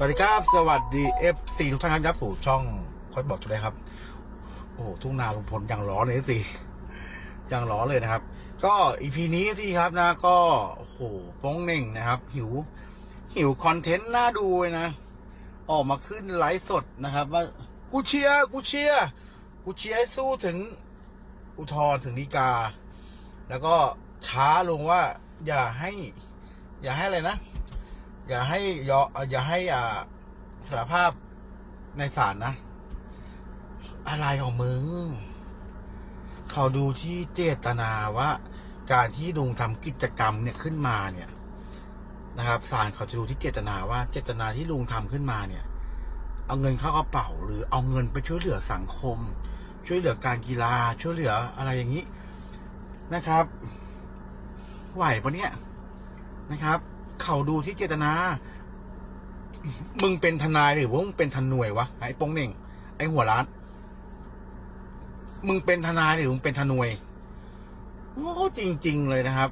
สวัสดีครับ สวัสดีเอฟซีทุกท่านครับยับสู่ช่องคอยบอกทุกท่านครับ โอ้ทุ่งนาลุงพลอย่างร้อนเลยสิอย่างร้อนเลยนะครับ ก็อีพีนี้สิครับนะ ก็โอ้โหโป้งเหน่งนะครับ หิว หิวคอนเทนต์น่าดูเลยนะ ออกมาขึ้นไลฟ์สดนะครับ ว่ากูเชียร์กูเชียร์กูเชียร์ให้สู้ถึงอุทธรถึงฎีกา แล้วก็ช้าลงว่า อย่าให้ อย่าให้อะไรนะ อย่าให้ยออย่าให้อ่าสารภาพในศาลนะ อะไรของมึง เขาดูที่เจตนาว่า การที่ลุงทำกิจกรรมเนี่ยขึ้นมาเนี่ยนะครับศาลเขาจะดูที่เจตนาว่า เจตนาที่ลุงทำขึ้นมาเนี่ย เอาเงินเข้ากระเป๋า หรือเอาเงินไปช่วยเหลือสังคม ช่วยเหลือการกีฬา ช่วยเหลืออะไรอย่างนี้นะครับ ไหวปะเนี่ยนะครับ เขาดูที่เจตนา มึงเป็นทนายหรือว่ามึงเป็นทนวยวะไอ้โป้งเหน่ง ไอ้หัวร้าน มึงเป็นทนายหรือมึงเป็นทนวยโอ้จริง ๆ เลยนะครับ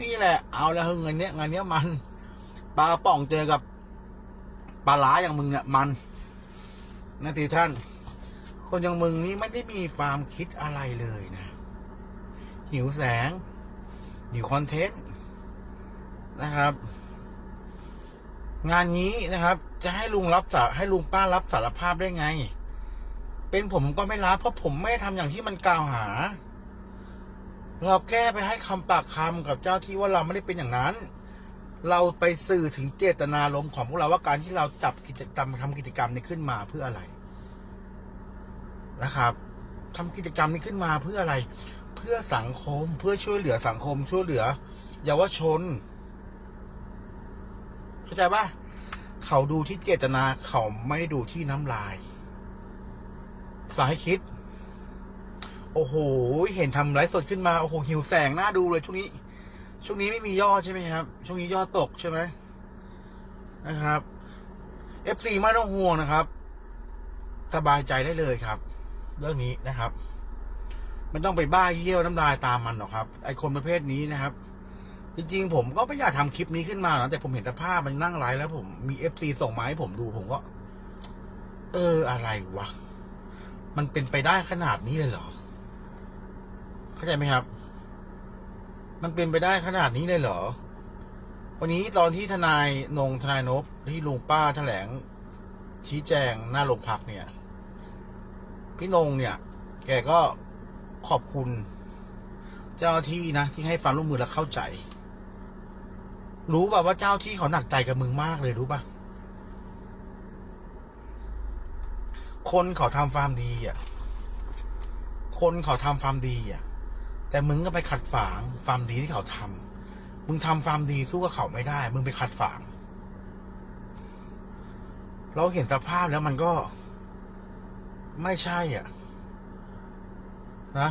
นี่แหละ เอาแล้วเงินเนี้ยงานเนี้ยมันปลาป๋องเจอกับปลาล้าอย่างมึงเนี่ยมันนะทีท่าน คนอย่างมึงนี่ไม่ได้มีความคิดอะไรเลยนะ หิวแสงหิวคอนเทนต์นะครับ งานนี้นะครับ จะให้ลุงรับสารให้ลุงป้ารับสารภาพได้ไง เป็นผมก็ไม่รับเพราะผมไม่ได้ทำอย่างที่มันกล่าวหา เราแก้ไปให้คำปากคำกับเจ้าที่ว่าเราไม่ได้เป็นอย่างนั้น เราไปสื่อถึงเจตนารมณ์ของพวกเราว่าการที่เราจับกิจกรรมทำกิจกรรมนี้ขึ้นมาเพื่ออะไรนะครับทำกิจกรรมนี้ขึ้นมาเพื่ออะไร เพื่อสังคมเพื่อช่วยเหลือสังคมช่วยเหลือเยาวชน เข้าใจปะเขาดูที่เจตนาเขาไม่ได้ดูที่น้ำลายฝากให้คิด โอ้โห เห็นทำไลฟ์สดขึ้นมา โอ้โห หิวแสงน่าดูเลยช่วงนี้ ช่วงนี้ไม่มียอดใช่ไหมครับ ช่วงนี้ยอดตกใช่ไหมนะครับ FC ไม่ต้องห่วงนะครับ สบายใจได้เลยครับ เรื่องนี้นะครับไม่ต้องไปบ้าเยี่ยวน้ำลายตามมันหรอกครับ ไอคนประเภทนี้นะครับ จริงๆ ผมก็ไม่อยากทำคลิปนี้ขึ้นมานะแต่ผมเห็นสภาพมันนั่งไลฟ์แล้ว ผมมีเอฟซีส่งมาให้ผมดูผมก็ เอออะไรวะ มันเป็นไปได้ขนาดนี้เลยเหรอ เข้าใจไหมครับ มันเป็นไปได้ขนาดนี้เลยเหรอ วันนี้ตอนที่ทนายนงทนายนบที่ลุงป้าแถลง ชี้แจงหน้าโรงพักเนี่ย พี่นงเนี่ย แกก็ขอบคุณ เจ้าที่นะ ที่ให้ความร่วมมือและเข้าใจ รู้ป่ะว่าเจ้าที่เขาหนักใจกับมึงมากเลยรู้ป่ะ คนเขาทำฟาร์มดีอะ คนเขาทำฟาร์มดีอะ แต่มึงก็ไปขัดฝางฟาร์มดีที่เขาทำมึงทำฟาร์มดีสู้กับเขาไม่ได้ มึงไปขัดฝาง เราเห็นสภาพแล้วมันก็ ไม่ใช่อะ นะ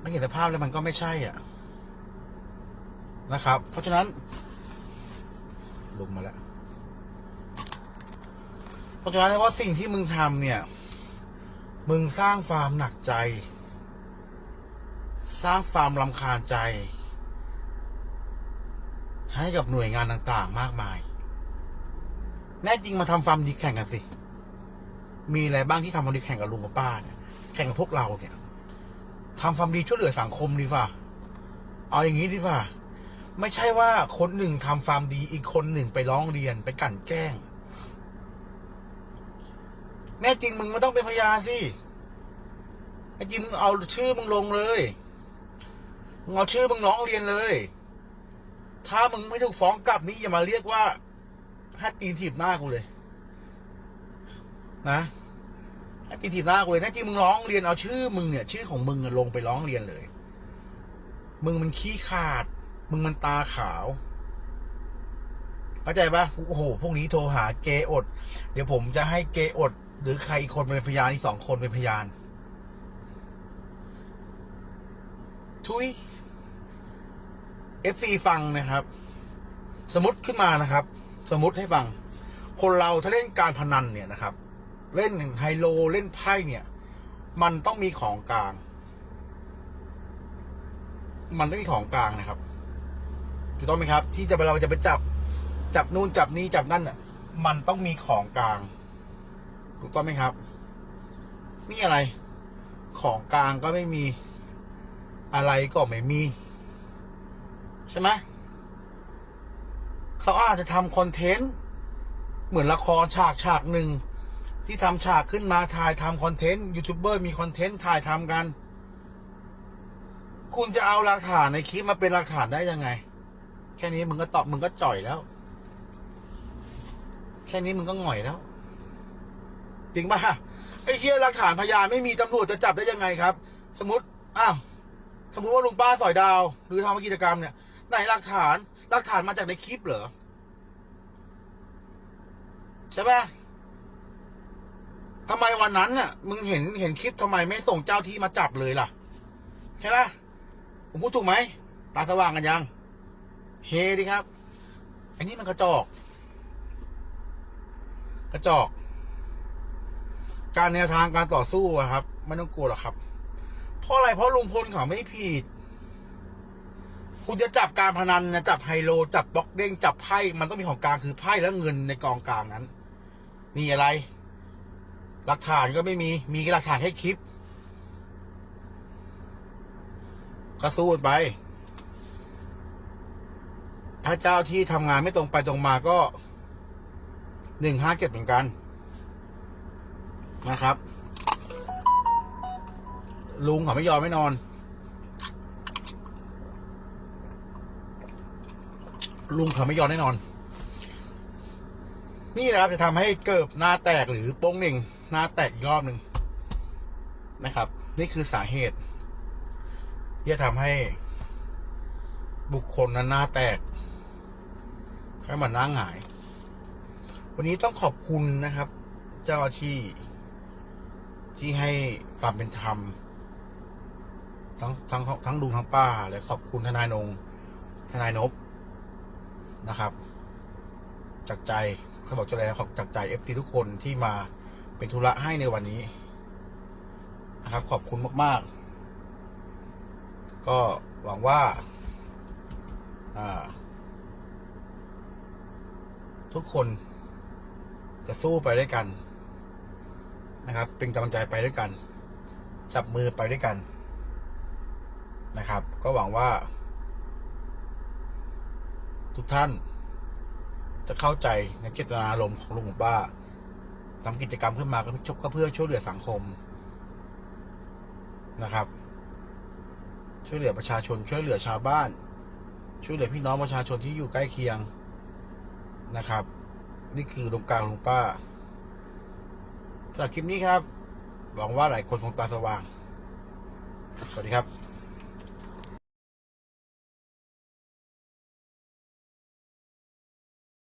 ไม่เห็นสภาพแล้วมันก็ไม่ใช่อะ นะครับ เพราะฉะนั้น ลงมาแล้ว เพราะฉะนั้นว่าสิ่งที่มึงทำเนี่ย มึงสร้างความหนักใจ สร้างความรำคาญใจ ให้กับหน่วยงานต่าง ๆ มากมาย แน่จริงมาทำฟาร์มดีแข่งกันสิ มีอะไรบ้างที่ทำฟาร์มดีแข่งกับลุงกับป้าเนี่ยแข่งกับพวกเราเนี่ยทำความดีช่วยเหลือสังคมดีกว่าเอาอย่างนี้ดีกว่า ไม่ใช่ว่าคนหนึ่งทำฟาร์มดีอีกคนหนึ่งไปร้องเรียนไปกั่นแกล้ง แน่จริงมึงไม่ต้องเป็นพยานสิไอ้จริงมึงเอาชื่อมึงลงเลยมึงเอาชื่อมึงร้องเรียนเลย ถ้ามึงไม่ถูกฟ้องกลับนี้อย่ามาเรียกว่าฮัดตีนถีบหน้ากูเลย นะไอ้ตีถีบหน้ากูเลยแนะจริงมึงร้องเรียนเอาชื่อมึงเนี่ย ชื่อของมึงลงไปร้องเรียนเลย มึงมันขี้ขาด มึงมันตาขาว เข้าใจปะโอ้โหพวกนี้โทรหาเกอด เดี๋ยวผมจะให้เกอด หรือใครอีกคนเป็นพยานอีกสองคนเป็นพยาน ทุยเอฟซีฟังนะครับ สมมติขึ้นมานะครับ สมมติให้ฟัง คนเราถ้าเล่นการพนันเนี่ยนะครับ เล่นไฮโลเล่นไพ่เนี่ย มันต้องมีของกลาง มันต้องมีของกลางนะครับ ถูกต้องไหมครับ ที่จะเราจะไปจับจับนู่นจับนี่จับนั่นอะ มันต้องมีของกลาง ถูกต้องไหมครับ นี่อะไร ของกลางก็ไม่มีอะไรก็ไม่มี ใช่ไหมเขาอาจจะทำคอนเทนต์ เหมือนละครฉากฉากหนึ่งที่ทำฉากขึ้นมาถ่ายทำคอนเทนต์ยูทูบเบอร์มีคอนเทนต์ถ่ายทำกัน คุณจะเอาหลักฐานในคลิปมาเป็นหลักฐานได้ยังไง แค่นี้มึงก็ตอบมึงก็จ่อยแล้ว แค่นี้มึงก็หง่อยแล้ว จริงป่ะไอ้เฮียหลักฐานพยานไม่มีตำรวจจะจับได้ยังไงครับ สมมติอ้าวสมมติว่าลุงป้าสอยดาว หรือทำกิจกรรมเนี่ยไหนหลักฐาน หลักฐานมาจากในคลิปเหรอ ใช่ป่ะทำไมวันนั้นน่ะ มึงเห็นเห็นคลิปทำไมไม่ส่งเจ้าที่มาจับเลยล่ะ ใช่ป่ะผมพูดถูกไหมตาสว่างกันยัง เฮดิครับ อันนี้มันกระจอก กระจอก การแนวทางการต่อสู้อะครับไม่ต้องกลัวหรอกครับ เพราะอะไรเพราะลุงพลเขาไม่ผิด คุณจะจับการพนันนะจับไฮโล จับบล็อกเด้งจับไพ่มันต้องมีของกลางคือไพ่และเงินในกองกลางนั้น มีอะไร หลักฐานก็ไม่มี มีหลักฐานแค่คลิปก็สู้ไป ถ้าเจ้าที่ทำงานไม่ตรงไปตรงมาก็หนึ่งห้าเจ็ดเหมือนกันนะครับ ลุงเขาไม่ยอมไม่นอน ลุงเขาไม่ยอมแน่นอน นี่นะครับจะทำให้เกิบหน้าแตกหรือโป้งหนึ่งหน้าแตกอีกรอบหนึ่งนะครับ นี่คือสาเหตุที่จะทำให้บุคคลนั้นหน้าแตก ให้มันหน้าหงาย วันนี้ต้องขอบคุณนะครับ เจ้าหน้าที่ ที่ให้ความเป็นธรรม ทั้งทั้งทั้งลุงทั้งป้าและขอบคุณทนายนง ทนายนบนะครับจากใจเขาบอกจะแล้วขอบจากใจเอฟทีทุกคนที่มาเป็นธุระให้ในวันนี้นะครับ ขอบคุณมาก ๆ ก็หวังว่า อ่า ทุกคนจะสู้ไปด้วยกันนะครับ เป็นกำลังใจไปด้วยกัน จับมือไปด้วยกันนะครับ ก็หวังว่า ทุกท่าน จะเข้าใจในเจตนารมณ์ของลุงของป้าทำกิจกรรมขึ้นมาก็เพื่อช่วยเหลือสังคมนะครับ ช่วยเหลือประชาชน ช่วยเหลือชาวบ้าน ช่วยเหลือพี่น้องประชาชนที่อยู่ใกล้เคียง นะครับ นี่คือตรงกลางลุงป้าสำหรับคลิปนี้ครับ หวังว่าหลายคนคงตาสว่าง สวัสดีครับ